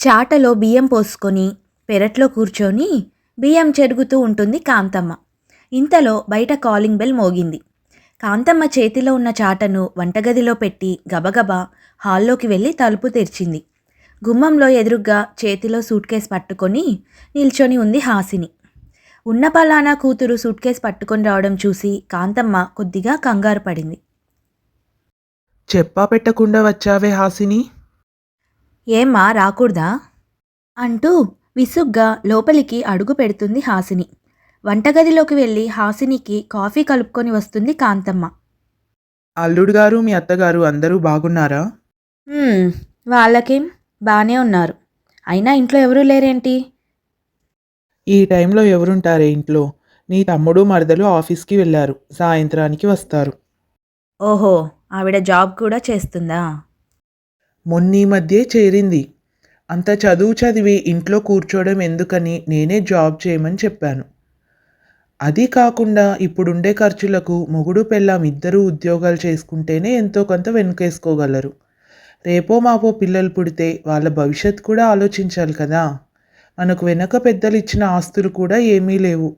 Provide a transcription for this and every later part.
చాటలో బియ్యం పోసుకొని పెరట్లో కూర్చొని బియ్యం చెరుగుతూ ఉంటుంది కాంతమ్మ. ఇంతలో బయట కాలింగ్ బెల్ మోగింది. కాంతమ్మ చేతిలో ఉన్న చాటను వంటగదిలో పెట్టి గబగబా హాల్లోకి వెళ్ళి తలుపు తెరిచింది. గుమ్మంలో ఎదురుగ్గా చేతిలో సూట్ కేస్ పట్టుకొని నిల్చొని ఉంది హాసిని. ఉన్న పలానా కూతురు సూట్ కేస్ పట్టుకొని రావడం చూసి కాంతమ్మ కొద్దిగా కంగారు పడింది. చెప్పా పెట్టకుండా వచ్చావే హాసిని? ఏమ్మా రాకూడదా? అంటూ విసుగ్గా లోపలికి అడుగు పెడుతుంది హాసిని. వంటగదిలోకి వెళ్ళి హాసినికి కాఫీ కలుపుకొని వస్తుంది కాంతమ్మ. అల్లుడు గారు మీ అత్తగారు అందరూ బాగున్నారా? "హ్మ్, వాళ్ళకేం? బాగానే ఉన్నారు. అయినా ఇంట్లో ఎవరూ లేరేంటి? ఈ టైంలో ఎవరుంటారే ఇంట్లో? నీ తమ్ముడు మరదలు ఆఫీస్కి వెళ్ళారు. సాయంత్రానికి వస్తారు. ఓహో ఆవిడ జాబ్ కూడా చేస్తుందా? మొన్నీ మధ్యే చేరింది. అంత చదువు చదివి ఇంట్లో కూర్చోవడం ఎందుకని నేనే జాబ్ చేయమని చెప్పాను. అది కాకుండా ఇప్పుడుండే ఖర్చులకు మొగుడు పెళ్ళాం ఇద్దరూ ఉద్యోగాలు చేసుకుంటేనే ఎంతో కొంత వెనుకేసుకోగలరు. రేపో మాపో పిల్లలు పుడితే వాళ్ళ భవిష్యత్ కూడా ఆలోచించాలి కదా. మనకు వెనక పెద్దలు ఇచ్చిన ఆస్తులు కూడా ఏమీ లేవు.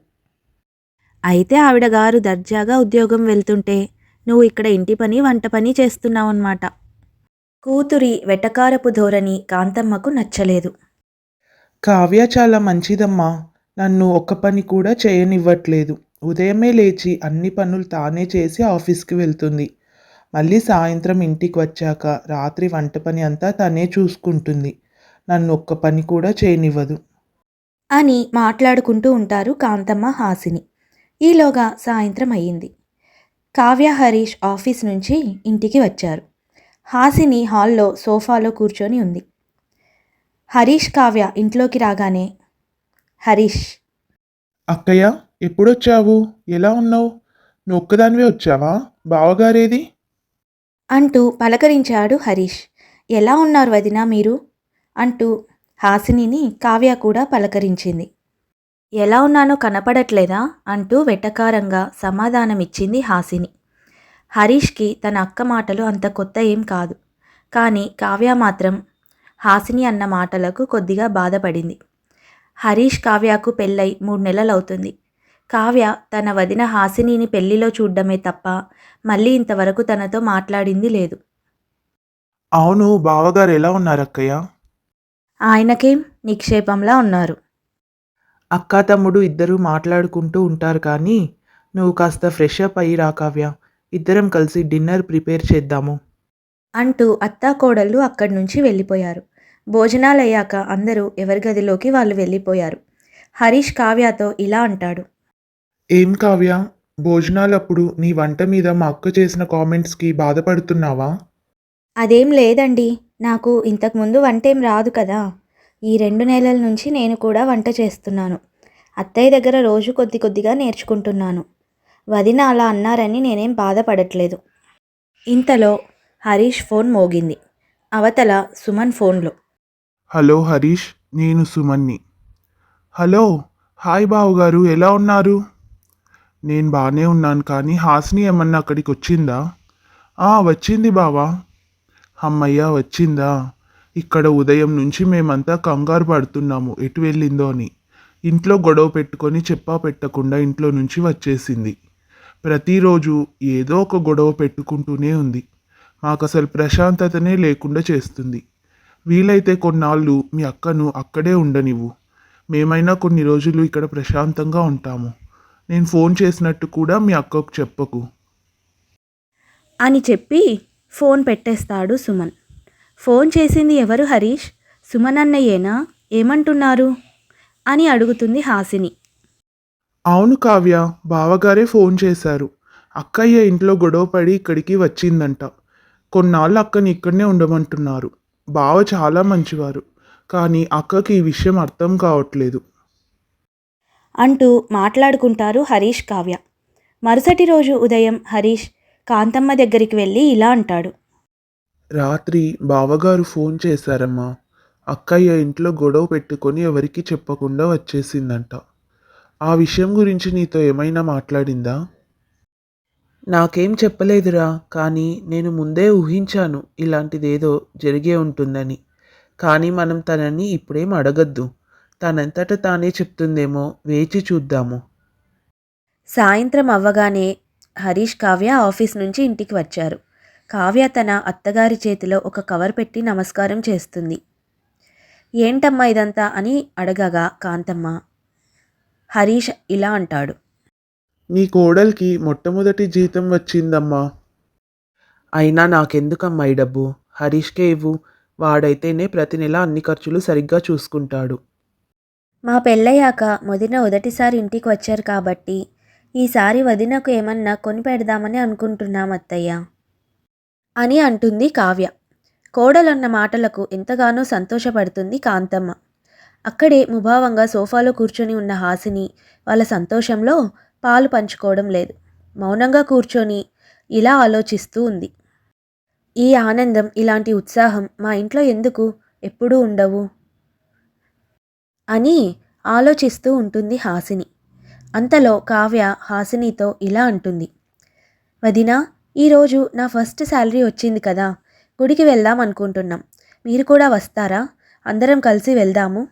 అయితే ఆవిడ గారు దర్జాగా ఉద్యోగం వెళ్తుంటే నువ్వు ఇక్కడ ఇంటి పని వంట పని చేస్తున్నావు అన్నమాట కూతురి వెటకారపు ధోరణి కాంతమ్మకు నచ్చలేదు. కావ్య చాలా మంచిదమ్మా నన్ను ఒక్క పని కూడా చేయనివ్వట్లేదు. ఉదయమే లేచి అన్ని పనులు తానే చేసి ఆఫీస్కి వెళ్తుంది. మళ్ళీ సాయంత్రం ఇంటికి వచ్చాక రాత్రి వంట పని అంతా తనే చూసుకుంటుంది. నన్ను ఒక్క పని కూడా చేయనివ్వదు. అని మాట్లాడుకుంటూ ఉంటారు కాంతమ్మ హాసిని. ఈలోగా సాయంత్రం అయ్యింది. కావ్య హరీష్ ఆఫీస్ నుంచి ఇంటికి వచ్చారు. హాసిని హాల్లో సోఫాలో కూర్చొని ఉంది. హరీష్ కావ్య ఇంట్లోకి రాగానే హరీష్! అక్కయ్య ఎప్పుడొచ్చావు? ఎలా ఉన్నావు? నువ్వు ఒక్కదానివే వచ్చావా? బావగారేది? అంటూ పలకరించాడు హరీష్. ఎలా ఉన్నారు వదిన మీరు? అంటూ హాసినిని కావ్య కూడా పలకరించింది. ఎలా ఉన్నానో కనపడట్లేదా? అంటూ వెటకారంగా సమాధానమిచ్చింది హాసిని. హరీష్కి తన అక్క మాటలు అంత కొత్త ఏం కాదు. కానీ కావ్య మాత్రం హాసిని అన్న మాటలకు కొద్దిగా బాధపడింది. హరీష్ కావ్యకు పెళ్ళై మూడు నెలలవుతుంది. కావ్య తన వదిన హాసినిని పెళ్ళిలో చూడ్డమే తప్ప మళ్ళీ ఇంతవరకు తనతో మాట్లాడింది లేదు. అవును బావగారు ఎలా ఉన్నారు అక్కయ్య? ఆయనకేం నిక్షేపంలా ఉన్నారు. అక్క తమ్ముడు ఇద్దరూ మాట్లాడుకుంటూ ఉంటారు కానీ నువ్వు కాస్త ఫ్రెష్ అప్ అయ్యి రా కావ్య. ఇద్దరం కలిసి డిన్నర్ ప్రిపేర్ చేద్దాము. అంటూ అత్తా కోడళ్ళు అక్కడి నుంచి వెళ్ళిపోయారు. భోజనాలయ్యాక అందరూ ఎవరి గదిలోకి వాళ్ళు వెళ్ళిపోయారు. హరీష్ కావ్యతో ఇలా అంటాడు. ఏం కావ్య? భోజనాలప్పుడు నీ వంట మీద మా అక్క చేసిన కామెంట్స్కి బాధపడుతున్నావా? అదేం లేదండి. నాకు ఇంతకుముందు వంటేం రాదు కదా. ఈ రెండు నెలల నుంచి నేను కూడా వంట చేస్తున్నాను. అత్తయ్య దగ్గర రోజు కొద్ది కొద్దిగా నేర్చుకుంటున్నాను. వదిన అలా అన్నారని నేనేం బాధపడట్లేదు. ఇంతలో హరీష్ ఫోన్ మోగింది. అవతల సుమన్ ఫోన్లో. హలో హరీష్ నేను సుమన్ని. హలో హాయ్ బావుగారు ఎలా ఉన్నారు? నేను బాగానే ఉన్నాను కానీ హాసిని ఏమన్నా అక్కడికి వచ్చిందా? "ఆ, వచ్చింది బావా. అమ్మయ్య వచ్చిందా? ఇక్కడ ఉదయం నుంచి మేమంతా కంగారు పడుతున్నాము ఎటు వెళ్ళిందో అని. ఇంట్లో గొడవ పెట్టుకొని చెప్పా పెట్టకుండా ఇంట్లో నుంచి వచ్చేసింది. ప్రతిరోజు ఏదో ఒక గొడవ పెట్టుకుంటూనే ఉంది. మాకు అసలు ప్రశాంతతనే లేకుండా చేస్తుంది. వీలైతే కొన్నాళ్ళు మీ అక్కను అక్కడే ఉండనివ్వు. మేమైనా కొన్ని రోజులు ఇక్కడ ప్రశాంతంగా ఉంటాము. నేను ఫోన్ చేసినట్టు కూడా మీ అక్కకు చెప్పకు. అని చెప్పి ఫోన్ పెట్టేస్తాడు సుమన్. ఫోన్ చేసింది ఎవరు హరీష్? సుమన్ అన్నయ్యేనా? ఏమంటున్నారు? అని అడుగుతుంది హాసిని. అవును కావ్య బావగారే ఫోన్ చేశారు. అక్కయ్య ఇంట్లో గొడవ పడి ఇక్కడికి వచ్చిందంట. కొన్నాళ్ళు అక్కని ఇక్కడనే ఉండమంటున్నారు. బావ చాలా మంచివారు. కానీ అక్కకి ఈ విషయం అర్థం కావట్లేదు. అంటూ మాట్లాడుకుంటారు హరీష్ కావ్య. మరుసటి రోజు ఉదయం హరీష్ కాంతమ్మ దగ్గరికి వెళ్ళి ఇలా అంటాడు. రాత్రి బావగారు ఫోన్ చేశారమ్మా. అక్కయ్య ఇంట్లో గొడవ పెట్టుకొని ఎవరికీ చెప్పకుండా వచ్చేసిందంట. ఆ విషయం గురించి నీతో ఏమైనా మాట్లాడిందా? నాకేం చెప్పలేదురా కానీ నేను ముందే ఊహించాను ఇలాంటిదేదో జరిగే ఉంటుందని. కానీ మనం తనని ఇప్పుడేం అడగద్దు. తనంతట తానే చెప్తుందేమో వేచి చూద్దాము. సాయంత్రం అవ్వగానే హరీష్ కావ్య ఆఫీస్ నుంచి ఇంటికి వచ్చారు. కావ్య తన అత్తగారి చేతిలో ఒక కవర్ పెట్టి నమస్కారం చేస్తుంది. ఏంటమ్మా ఇదంతా? అని అడగగా కాంతమ్మ. హరీష్ ఇలా అంటాడు. నీ కోడలికి మొట్టమొదటి జీతం వచ్చిందమ్మా. అయినా నాకెందుకమ్మా ఈ డబ్బు? హరీష్కే ఇవ్వు. వాడైతేనే ప్రతి నెల అన్ని ఖర్చులు సరిగ్గా చూసుకుంటాడు. మా పెళ్ళయ్యాక మొదట మొదటిసారి ఇంటికి వచ్చారు కాబట్టి ఈసారి వదినకు ఏమన్నా కొని పెడదామని అనుకుంటున్నాం అత్తయ్య. అని అంటుంది కావ్య. కోడలన్న మాటలకు ఎంతగానో సంతోషపడుతుంది కాంతమ్మ. అక్కడే ముభావంగా సోఫాలో కూర్చొని ఉన్న హాసిని వాళ్ళ సంతోషంలో పాలు పంచుకోవడం లేదు. మౌనంగా కూర్చొని ఇలా ఆలోచిస్తూ ఉంది. ఈ ఆనందం ఇలాంటి ఉత్సాహం మా ఇంట్లో ఎందుకు? ఎప్పుడూ ఉండవు అని ఆలోచిస్తూ ఉంటుంది హాసిని. అంతలో కావ్య హాసినితో ఇలా అంటుంది. వదినా ఈరోజు నా ఫస్ట్ శాలరీ వచ్చింది కదా గుడికి వెళ్దాం అనుకుంటున్నాం. మీరు కూడా వస్తారా? అందరం కలిసి వెళ్దాము.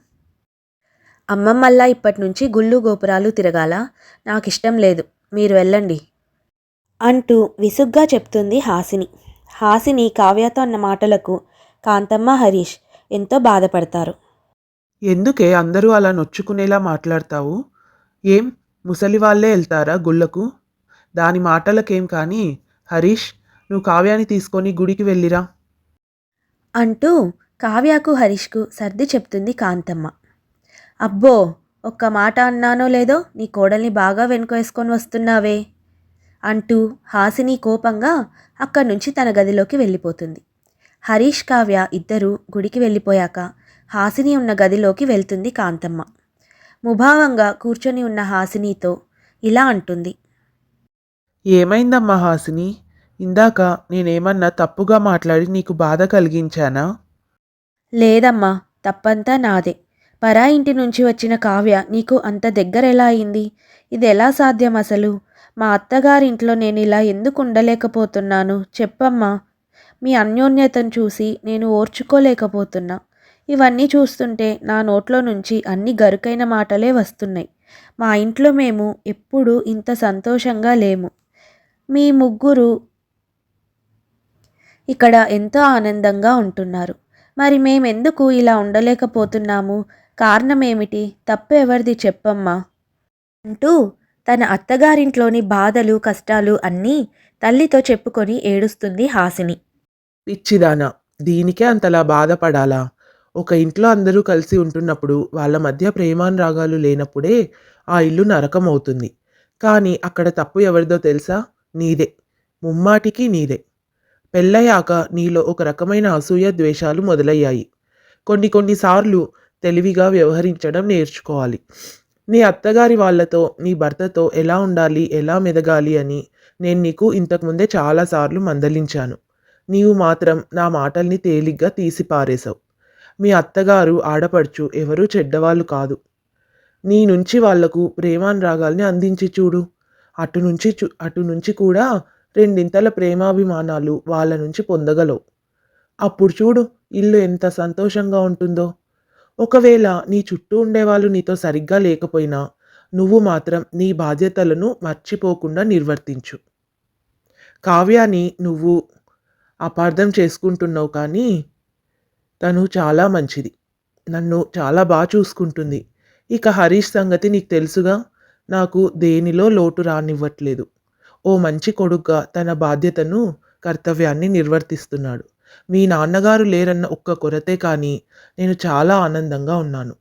అమ్మమ్మల్లా ఇప్పటి నుంచి గుళ్ళు గోపురాలు తిరగాల? నాకు ఇష్టం లేదు. మీరు వెళ్ళండి. అంటూ విసుగ్గా చెప్తుంది హాసిని. హాసిని కావ్యతో అన్న మాటలకు కాంతమ్మ హరీష్ ఎంతో బాధపడతారు. ఎందుకే అందరూ అలా నొచ్చుకునేలా మాట్లాడతావు? ఏం? ముసలి వాళ్ళే వెళ్తారా గుళ్ళకు? దాని మాటలకేం కానీ హరీష్ నువ్వు కావ్యాన్ని తీసుకొని గుడికి వెళ్ళిరా. అంటూ కావ్యకు హరీష్కు సర్ది చెప్తుంది కాంతమ్మ. అబ్బో ఒక్క మాట అన్నానో లేదో నీ కోడల్ని బాగా వెనుకేసుకొని వస్తున్నావే అంటూ హాసిని కోపంగా అక్కడి నుంచి తన గదిలోకి వెళ్ళిపోతుంది. హరీష్ కావ్య ఇద్దరూ గుడికి వెళ్ళిపోయాక హాసిని ఉన్న గదిలోకి వెళ్తుంది కాంతమ్మ. ముభావంగా కూర్చొని ఉన్న హాసినితో ఇలా అంటుంది. ఏమైందమ్మా హాసిని? ఇందాక నేనేమన్నా తప్పుగా మాట్లాడి నీకు బాధ కలిగించానా? లేదమ్మా తప్పంతా నాదే. పరా ఇంటి నుంచి వచ్చిన కావ్య నీకు అంత దగ్గర ఎలా అయింది? ఇది ఎలా సాధ్యం అసలు? మా అత్తగారింట్లో నేను ఇలా ఎందుకు ఉండలేకపోతున్నాను? చెప్పమ్మా. మీ అన్యోన్యతను చూసి నేను ఓర్చుకోలేకపోతున్నా. ఇవన్నీ చూస్తుంటే నా నోట్లో నుంచి అన్ని గరుకైన మాటలే వస్తున్నాయి. మా ఇంట్లో మేము ఎప్పుడూ ఇంత సంతోషంగా లేము. మీ ముగ్గురు ఇక్కడ ఎంతో ఆనందంగా ఉంటున్నారు. మరి మేమెందుకు ఇలా ఉండలేకపోతున్నాము? కారణం ఏమిటి తప్పు ఎవరిది చెప్పమ్మా. అంటూ తన అత్తగారింట్లోని బాధలు కష్టాలు అన్నీ తల్లితో చెప్పుకొని ఏడుస్తుంది హాసిని. పిచ్చిదానా దీనికే అంతలా బాధపడాలా? ఒక ఇంట్లో అందరూ కలిసి ఉంటున్నప్పుడు వాళ్ళ మధ్య ప్రేమానురాగాలు లేనప్పుడే ఆ ఇల్లు నరకం అవుతుంది కానీ అక్కడ తప్పు ఎవరిదో తెలుసా? నీదే. ముమ్మాటికి నీదే. పెళ్ళయ్యాక నీలో ఒక రకమైన అసూయ ద్వేషాలు మొదలయ్యాయి. కొన్ని కొన్నిసార్లు తెలివిగా వ్యవహరించడం నేర్చుకోవాలి. నీ అత్తగారి వాళ్ళతో నీ భర్తతో ఎలా ఉండాలి ఎలా మెదగాలి అని నేను నీకు ఇంతకుముందే చాలాసార్లు మందలించాను. నీవు మాత్రం నా మాటల్ని తేలిగ్గా తీసిపారేశావు. మీ అత్తగారు ఆడపడుచు ఎవరూ చెడ్డవాళ్ళు కాదు. నీ నుంచి వాళ్ళకు ప్రేమానురాగాల్ని అందించి చూడు. అటు నుంచి చూ అటు నుంచి కూడా రెండింతల ప్రేమాభిమానాలు వాళ్ళ నుంచి పొందగలవు. అప్పుడు చూడు ఇల్లు ఎంత సంతోషంగా ఉంటుందో. ఒకవేళ నీ చుట్టూ ఉండేవాళ్ళు నీతో సరిగ్గా లేకపోయినా నువ్వు మాత్రం నీ బాధ్యతలను మర్చిపోకుండా నిర్వర్తించు. కావ్యాని నువ్వు అపార్థం చేసుకుంటున్నావు కానీ తను చాలా మంచిది. నన్ను చాలా బాగా చూసుకుంటుంది. ఇక హరీష్ సంగతి నీకు తెలుసుగా? నాకు దేనిలో లోటు రానివ్వట్లేదు. ఓ మంచి కొడుగ్గా తన బాధ్యతను కర్తవ్యాన్ని నిర్వర్తిస్తున్నాడు. మీ నాన్నగారు లేరన్న ఒక్క కొరతే కానీ నేను చాలా ఆనందంగా ఉన్నాను.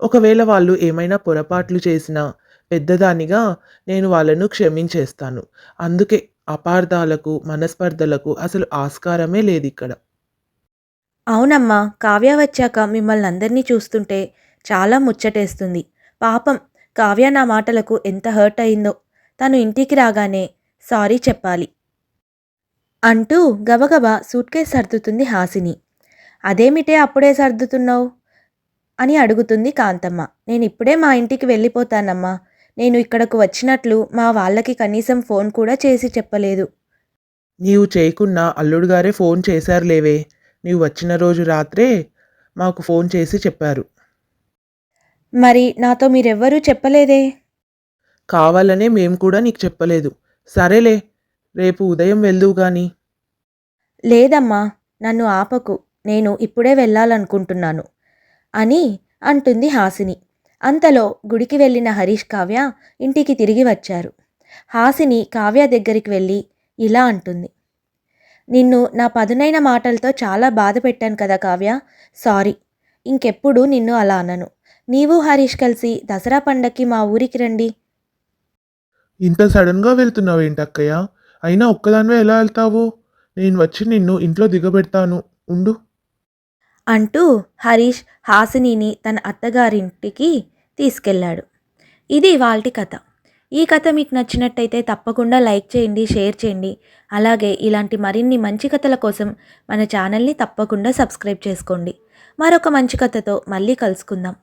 ఒకవేళ వాళ్ళు ఏమైనా పొరపాట్లు చేసినా పెద్దదానిగా నేను వాళ్ళను క్షమించేస్తాను. అందుకే అపార్థాలకు మనస్పర్ధలకు అసలు ఆస్కారమే లేదు ఇక్కడ అవునమ్మా కావ్య వచ్చాక మిమ్మల్ని అందరినీ చూస్తుంటే చాలా ముచ్చటేస్తుంది. పాపం కావ్య నా మాటలకు ఎంత హర్ట్ అయిందో. తను ఇంటికి రాగానే సారీ చెప్పాలి. అంటూ గబగబా సూట్ కేస్ సర్దుతుంది హాసిని. అదేమిటే అప్పుడే సర్దుతున్నావు? అని అడుగుతుంది కాంతమ్మ. నేను ఇప్పుడే మా ఇంటికి వెళ్ళిపోతానమ్మా. నేను ఇక్కడకు వచ్చినట్లు మా వాళ్ళకి కనీసం ఫోన్ కూడా చేసి చెప్పలేదు. నీవు చేయకున్నా అల్లుడు గారే ఫోన్ చేశారులేవే. నీవు వచ్చిన రోజు రాత్రే మాకు ఫోన్ చేసి చెప్పారు. మరి నాతో మీరెవ్వరూ చెప్పలేదే? కావాలనే మేము కూడా నీకు చెప్పలేదు. సరేలే రేపు ఉదయం వెళ్దువు గాని. లేదమ్మా నన్ను ఆపకు. నేను ఇప్పుడే వెళ్ళాలనుకుంటున్నాను అని అంటుంది హాసిని. అంతలో గుడికి వెళ్ళిన హరీష్ కావ్య ఇంటికి తిరిగి వచ్చారు. హాసిని కావ్య దగ్గరికి వెళ్ళి ఇలా అంటుంది. నిన్ను నా పదునైన మాటలతో చాలా బాధ పెట్టాను కదా కావ్య. సారీ ఇంకెప్పుడు నిన్ను అలా అనను. నీవు హరీష్ కలిసి దసరా పండక్కి మా ఊరికి రండి. ఇంత సడన్గా వెళ్తున్నావు ఏంటక్కయ్య అయినా ఒక్కదానివే ఎలా వెళ్తావు? నేను వచ్చి నిన్ను ఇంట్లో దిగబెడతాను. ఉండు. అంటూ హరీష్ హాసినిని తన అత్తగారింటికి తీసుకెళ్ళాడు. ఇది వాల్టి కథ. ఈ కథ మీకు నచ్చినట్టయితే తప్పకుండా లైక్ చేయండి షేర్ చేయండి. అలాగే ఇలాంటి మరిన్ని మంచి కథల కోసం మన ఛానల్ని తప్పకుండా సబ్స్క్రైబ్ చేసుకోండి. మరొక మంచి కథతో మళ్ళీ కలుసుకుందాం.